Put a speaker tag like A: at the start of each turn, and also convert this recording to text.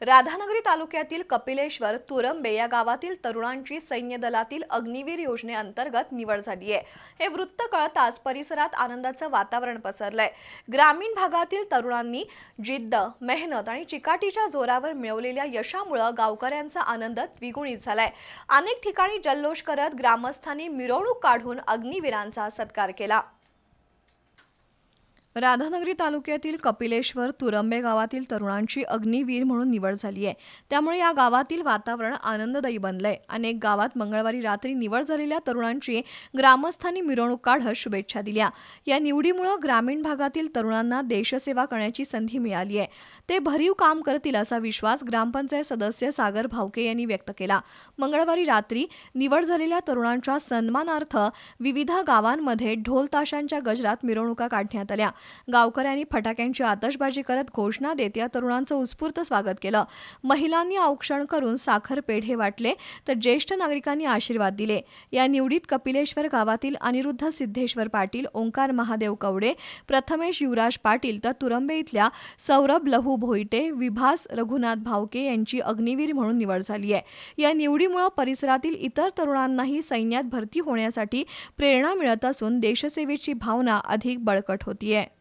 A: राधानगरी तालुक्यातील कपिलेश्वर तुरंबे या गावातील तरुणांची सैन्य दलातील अग्निवीर योजनेअंतर्गत निवड झाली आहे. हे वृत्त कळताच परिसरात आनंदाचं वातावरण पसरलंय. ग्रामीण भागातील तरुणांनी जिद्द मेहनत आणि चिकाटीच्या जोरावर मिळवलेल्या यशामुळं गावकऱ्यांचा आनंद द्विगुणित झालाय. अनेक ठिकाणी जल्लोष करत ग्रामस्थांनी मिरवणूक काढून अग्निवीरांचा सत्कार केला. राधानगरी तालुक्यातील कपिलेश्वर तुरंबे गावातील तरुणांची अग्निवीर म्हणून निवड झाली आहे. त्यामुळे या गावातील वातावरण आनंददायी बनलंय. अनेक गावात मंगळवारी रात्री निवड झालेल्या तरुणांची ग्रामस्थांनी मिरवणूक काढत शुभेच्छा दिल्या. या निवडीमुळे ग्रामीण भागातील तरुणांना देशसेवा करण्याची संधी मिळाली आहे. ते भरीव काम करतील असा विश्वास ग्रामपंचायत सदस्य सागर भावके यांनी व्यक्त केला. मंगळवारी रात्री निवड झालेल्या तरुणांच्या सन्मानार्थ विविध गावांमध्ये ढोल ताशांच्या गजरात मिरवणुका काढण्यात आल्या. गावकऱ्यांनी फटाक्यांची आतषबाजी करत घोषणा देत या तरुणांचं उत्स्फूर्त स्वागत केलं. महिलांनी औक्षण करून साखर पेढे वाटले तर ज्येष्ठ नागरिकांनी आशीर्वाद दिले. या निवडीत कपिलेश्वर गावातील अनिरुद्ध सिद्धेश्वर पाटील ओंकार महादेव कवडे प्रथमेश युवराज पाटील तर तुरंबे इथल्या सौरभ लहू भोईटे विभास रघुनाथ भावके यांची अग्निवीर म्हणून निवड झाली आहे. या निवडीमुळे परिसरातील इतर तरुणांनाही सैन्यात भरती होण्यासाठी प्रेरणा मिळत असून देशसेवेची भावना अधिक बळकट होतीये.